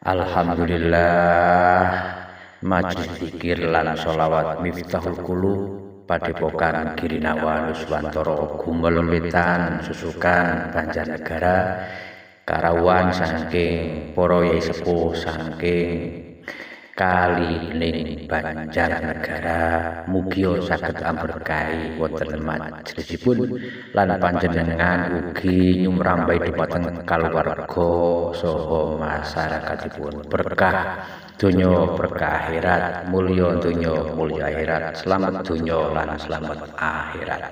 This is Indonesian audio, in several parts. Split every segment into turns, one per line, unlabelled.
Alhamdulillah. Majlis zikir lan sholawat miftahul kulu Padepokan Girinawa Nuswantoro Gumel Wetan Susukan Banjarnegara Karawan saking para yai sepuh saking kali ning Banjarnegara mugi saged amberkahi wonten majelisipun lan panjenengan ugi nyumrambai dhumateng kaluwarga saha masyarakatipun berkah donya berkah akhirat. Mulya donya mulya akhirat. Selamat donya lan selamat akhirat.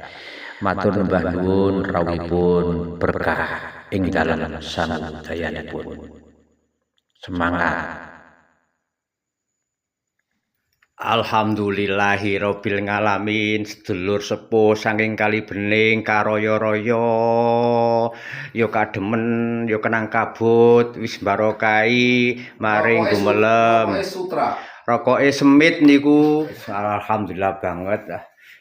Matur nyembah nuwun rawuhipun. Berkah ing dalem samudayanipun. Semangat
Alhamdulillahirabbil ngalamin sedulur sepuh saking kali bening karoyo-royo. Yo kademen yo kenang kabut wis barokai maring gumelem. rokoke semit niku. Alhamdulillah banget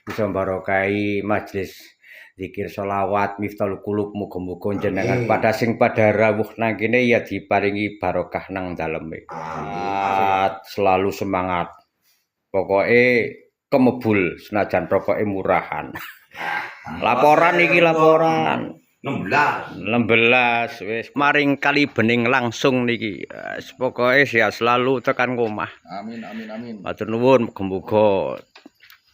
bisa barokai majelis zikir sholawat miftahul qulub muga-muga jenengan pada sing pada rawuh nang kene ya diparingi barokah nang daleme. Selalu semangat pokoke kemebul senajan rokoke murahan. Laporan iki laporan? 16 16 wis maring kali bening langsung niki. Pokoke sehat selalu tekan omah.
Amin amin amin.
matur nuwun muga-muga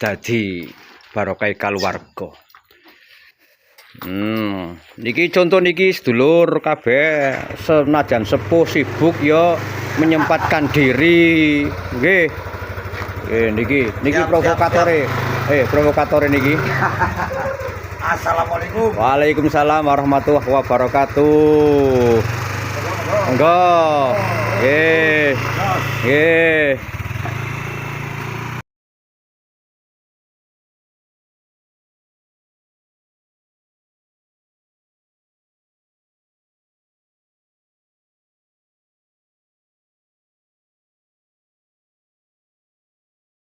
dadi barokah Hmm, niki contoh niki sedulur kabeh senajan sepuh sibuk ya menyempatkan diri. Nggih Eh niki niki provokatore. Eh provokatore niki.
Assalamualaikum.
Waalaikumsalam warahmatullahi wabarakatuh. Enggak. Nggih. Nggih.